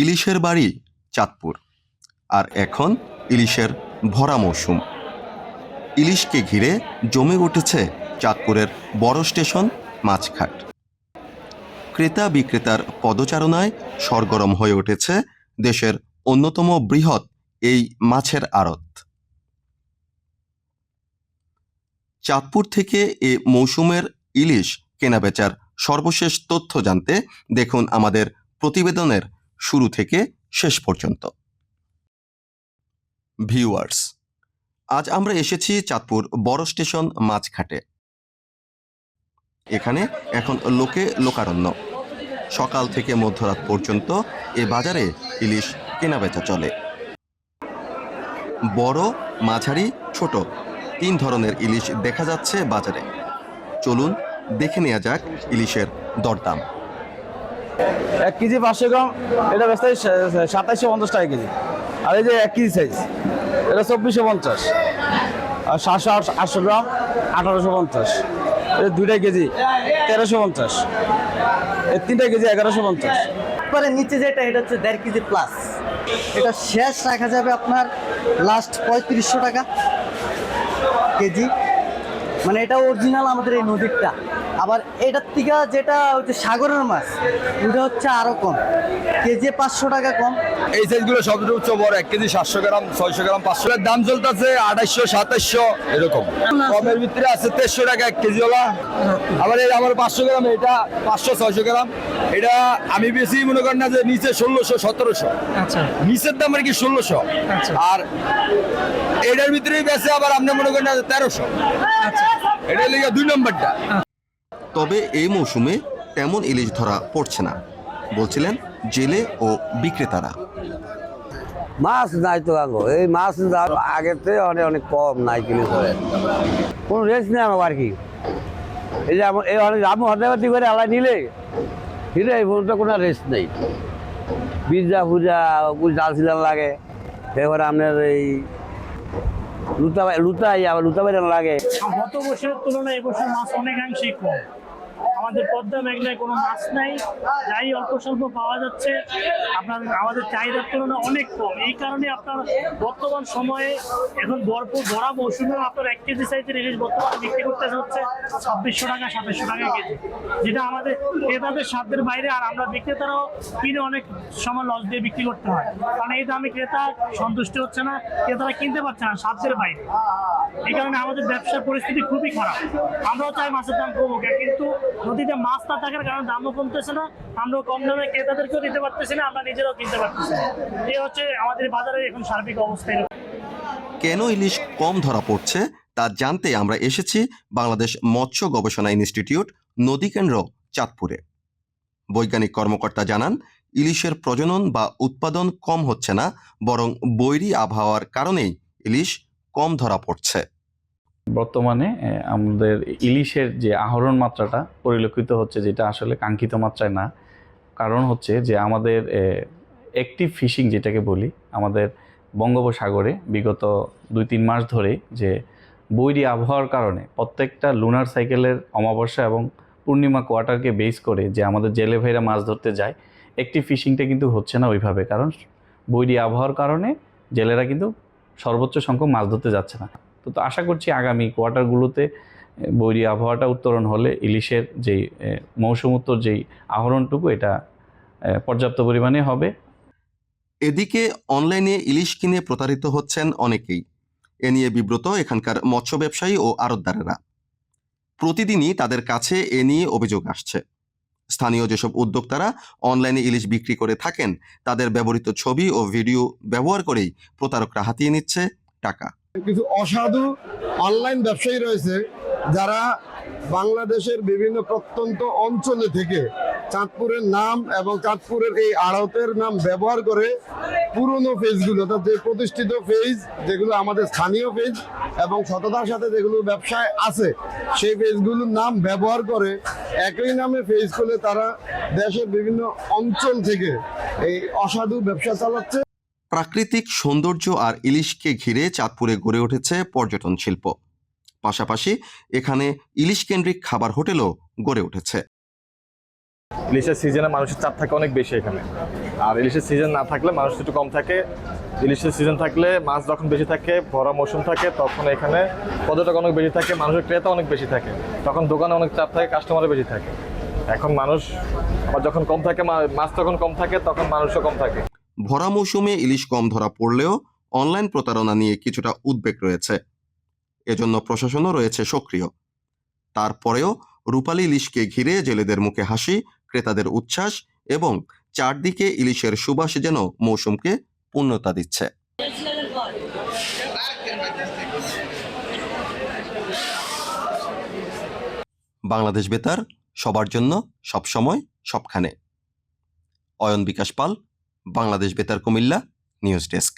ইলিশের বাড়ি চাঁদপুর, আর এখন ইলিশের ভরা মৌসুম। ইলিশকে ঘিরে জমে উঠেছে চাঁদপুরের বড় স্টেশন মাছঘাট। ক্রেতা বিক্রেতার পদচারণায় সরগরম হয়ে উঠেছে দেশের অন্যতম বৃহৎ এই মাছের আড়ত। চাঁদপুর থেকে এ মৌসুমের ইলিশ কেনাবেচার সর্বশেষ তথ্য জানতে দেখুন আমাদের প্রতিবেদনের শুরু থেকে শেষ পর্যন্ত। ভিউয়ার্স, আজ আমরা এসেছি চাঁদপুর বড় স্টেশন মাছঘাটে এখানে এখন লোকে লোকারণ্য। সকাল থেকে মধ্যরাত পর্যন্ত এ বাজারে ইলিশ কেনাবেচা চলে। বড়, মাঝারি, ছোট তিন ধরনের ইলিশ দেখা যাচ্ছে বাজারে। চলুন দেখে নেওয়া যাক ইলিশের দরদাম। এক কেজি পাঁচশো গ্রাম এটা বেচতে সাতাইশশো পঞ্চাশ টাকা কেজি। আর এই যে এক কেজি সাইজ এটা চব্বিশশো পঞ্চাশ। আর সাতশো আটশো গ্রাম আঠারোশো পঞ্চাশ। এটা দুইটা কেজি তেরোশো পঞ্চাশ। এই তিনটা কেজি এগারোশো পঞ্চাশ। পরে নিচে যেটা এটা হচ্ছে দেড় কেজি প্লাস এটা শেষ রাখা যাবে আপনার লাস্ট পঁয়ত্রিশশো টাকা কেজি। মানে এটা অরিজিনাল আমাদের এই নদীরটা। আবার এটার থেকে যেটা হচ্ছে সাগরের মাছ ওটা হচ্ছে আরও কম। কেজি পাঁচশো টাকা কম। এই সাইজগুলো সবচেয়ে উচ্চ বড় এক কেজি সাতশো গ্রাম ছয়শো গ্রাম পাঁচশো এর দাম চলতেছে আঠাইশশো সাতাইশশো এরকম। কমের ভিতরে আছে তেরোশো টাকা এক কেজি ওলা। আবার এই আমার পাঁচশো গ্রাম এটা পাঁচশো ছয়শো গ্রাম। এটা আমি বেশি মনে করেন না যে নিচে ষোলোশো সতেরোশো। আচ্ছা। নিচের দাম আর কি ষোলোশো। আচ্ছা। আর এটার ভিতরেই বেশি আবার আপনি মনে করেন না যে তেরোশো। আচ্ছা। এটা লেগে দুই নম্বরটা। তবে এই মৌসুমে তেমন ইলিশ ধরা পড়ছে না বলছিলেন জেলে ও বিক্রেতারা। মাছ নাই তো আগো এই মাছ আগের থেকে অনেক অনেক কম নাই কিনে ধরে। কোনো রেস্ট নেই আমার আর কি এই যে এই অনেক আমি হতে করে আলাই নিলে নিলে এই পর্যন্ত কোনো রেস্ট নেই। পিজা ফুজা ডাল সিলান লাগে। এবারে আপনার এই লুতা লুতাই আবার লুতা বাইরান লাগে। গত বছরের তুলনায় এবছর মাছ অনেকাংশেই কম। আমাদের পদ্মা মেঘনায় কোনো মাছ নাই। যাই অল্প স্বল্প পাওয়া যাচ্ছে, আপনার আমাদের চাহিদার তুলনায় অনেক কম। এই কারণে আপনার বর্তমান সময়ে এখন ভরপুর ভরা মৌসুমে আপনার এক কেজি সাইজের ইলিশ বর্তমানে বিক্রি করতে হচ্ছে ছাব্বিশশো টাকা, সাতাশশো টাকা কেজি। যেটা আমাদের ক্রেতাদের সাধ্যের বাইরে, আর আমরা বিক্রেতারাও কিনে অনেক সময় লস দিয়ে বিক্রি করতে হয়। কারণ এই দামে ক্রেতা সন্তুষ্ট হচ্ছে না, ক্রেতারা কিনতে পারছে না সাধ্যের বাইরে। এই কারণে আমাদের ব্যবসার পরিস্থিতি খুবই খারাপ। আমরাও চাই মাছের দাম কমুক, কিন্তু নদীতে মাছ না থাকার কারণে দামও কমতেছে না। আমরাও কম দামে ক্রেতাদেরকেও দিতে পারতেছি না, আমরা নিজেরাও কিনতে পারতেছি এই হচ্ছে আমাদের বাজারের এখন সার্বিক অবস্থা কেন ইলিশ কম ধরা পড়ছে, তা জানতে আমরা এসেছি বাংলাদেশ মৎস্য গবেষণা ইনস্টিটিউট নদীকেন্দ্র চাঁদপুরে। বৈজ্ঞানিক কর্মকর্তা জানান, ইলিশের প্রজনন বা উৎপাদন কম হচ্ছে না, বরং বৈরী আবহাওয়ার কারণেই ইলিশ কম ধরা পড়ছে। বর্তমানে আমাদের ইলিশের যে আহরণ মাত্রাটা পরিলক্ষিত হচ্ছে, যেটা আসলে কাঙ্ক্ষিত মাত্রায় না। কারণ হচ্ছে যে আমাদের অ্যাক্টিভ ফিশিং যেটাকে বলি, আমাদের বঙ্গোপসাগরে বিগত দুই তিন মাস ধরে যে বৈরী আবহাওয়ার কারণে প্রত্যেকটা লুনার সাইকেলের অমাবস্যা এবং পূর্ণিমা কোয়ার্টারকে বেস করে যে আমাদের জেলে ভাইরা মাছ ধরতে যায় অ্যাক্টিভ ফিশিংটা কিন্তু হচ্ছে না ওইভাবে। কারণ বৈরী আবহাওয়ার কারণে জেলেরা কিন্তু সর্বোচ্চ সংখ্যক মাছ ধরতে যাচ্ছে না। তো তো আশা করছি আগামী কোয়ার্টারগুলোতে বৈরী আবহাওয়াটা উত্তরণ হলে ইলিশের যেই এ, মৌসুম উত্তর যেই আহরণটুকু এটা পর্যাপ্ত পরিমাণে হবে। এদিকে অনলাইনে ইলিশ কিনে প্রতারিত হচ্ছেন অনেকেই। এ নিয়ে বিব্রত এখানকার মৎস্য ব্যবসায়ী ও আড়তদারেরা। প্রতিদিনই তাদের কাছে এ নিয়ে অভিযোগ আসছে। স্থানীয় যেসব উদ্যোক্তারা অনলাইনে ইলিশ বিক্রি করে থাকেন তাদের ব্যবহৃত ছবি ও ভিডিও ব্যবহার করেই প্রতারকরা হাতিয়ে নিচ্ছে টাকা। কিছু অসাধু অনলাইন ব্যবসায়ী রয়েছে যারা বাংলাদেশের বিভিন্ন প্রত্যন্ত অঞ্চলে থেকে চাঁদপুরের নাম এবং চাঁদপুরের এই আড়তের নাম ব্যবহার করে পুরনো পেজগুলো, অর্থাৎ যে প্রতিষ্ঠিত পেজ, যেগুলো আমাদের স্থানীয় পেজ এবং সততার সাথে যেগুলো ব্যবসায় আছে, সেই পেজগুলোর নাম ব্যবহার করে একই নামে পেজ খুলে তারা দেশের বিভিন্ন অঞ্চল থেকে এই অসাধু ব্যবসা চালাচ্ছে। প্রাকৃতিক সৌন্দর্য আর ইলিশকে ঘিরে চাঁদপুরে গড়ে উঠেছে পর্যটন শিল্প। পাশাপাশি এখানে ইলিশ কেন্দ্রিক খাবার হোটেলও গড়ে উঠেছে। ইলিশের সিজনে মানুষের চাপ থাকে অনেক বেশি এখানে। আর ইলিশের সিজন না থাকলে মানুষ একটু কম থাকে। ইলিশের সিজন থাকলে মাছ যখন বেশি থাকে, ভরা মৌসুম থাকে, তখন এখানে পর্যটক অনেক বেশি থাকে, মানুষের ক্রেতা অনেক বেশি থাকে। তখন দোকানে অনেক চাপ থাকে কাস্টমারও বেশি থাকে। এখন মানুষ যখন কম থাকে মাছ যখন কম থাকে, তখন মানুষও কম থাকে। ভরা মৌসুমে ইলিশ কম ধরা পড়লেও অনলাইন প্রতারণা নিয়ে কিছুটা উদ্বেগ রয়েছে। এজন্য প্রশাসনও রয়েছে সক্রিয়। তারপরেও রূপালী ইলিশকে ঘিরে জেলেদের মুখে হাসি, ক্রেতাদের উচ্ছ্বাস এবং চারদিকে ইলিশের সুবাস যেন মৌসুমকে পূর্ণতা দিচ্ছে। বাংলাদেশ বেতার, সবার জন্য সবসময় সবখানে। অয়ন বিকাশ পাল বাংলাদেশ বেতার কুমিল্লা নিউজ ডেস্ক।